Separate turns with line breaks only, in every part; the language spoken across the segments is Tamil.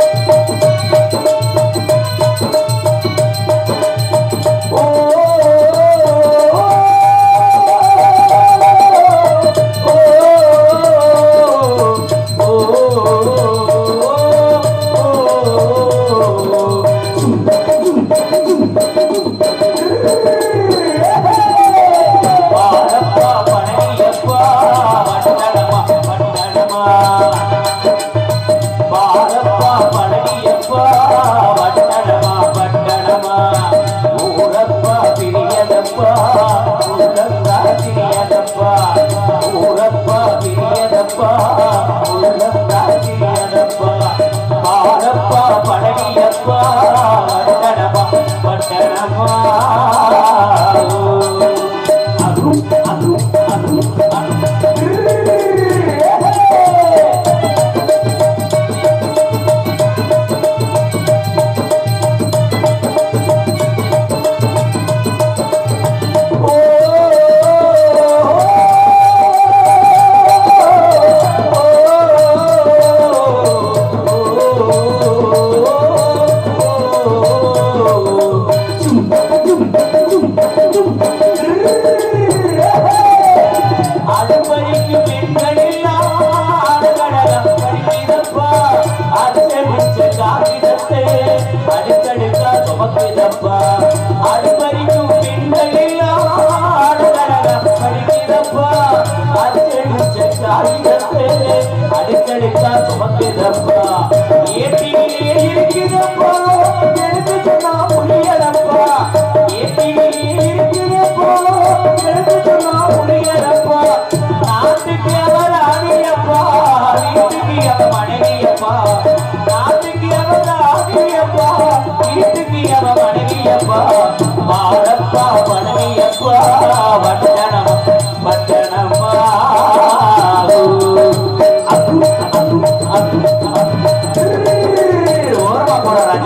Thank you. 好 ஆடுகளம் படிக்கிறப்பா காகிதத்தை அடுக்கடுக்கா சுமக்குதப்பா ஏட்டிலே இருக்கிறப்பா எடுத்து சொன்னா புரியலப்பா. ஏட்டிலே இருக்கிறப்பா எடுத்து சொன்னா புரியலப்பா. நாட்டுக்கு அவர் ஆகியப்பா வீட்டுக்கு அவர் மனைவியப்பா. நாட்டுக்கு அவர் ஆகியப்பா வீட்டுக்கு அவர் மனைவியப்பா. மாடப்பா மனைவியப்பா.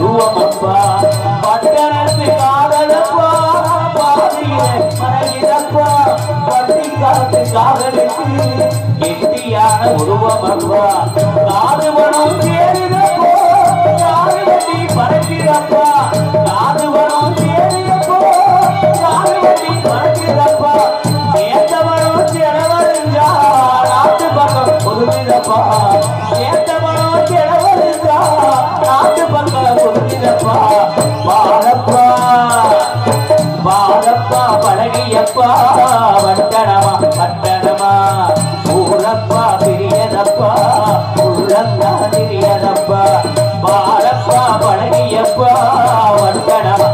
உருவமப்பா. பட்டணத்து காதலப்பா. பாதியிலே மறைந்தப்பா பட்டிக்காட்டு காதலுக்கு இந்தியான உருவமப்பா. காதுவனம் சேருதப்போ காது பறக்கிறப்பா வந்தனவா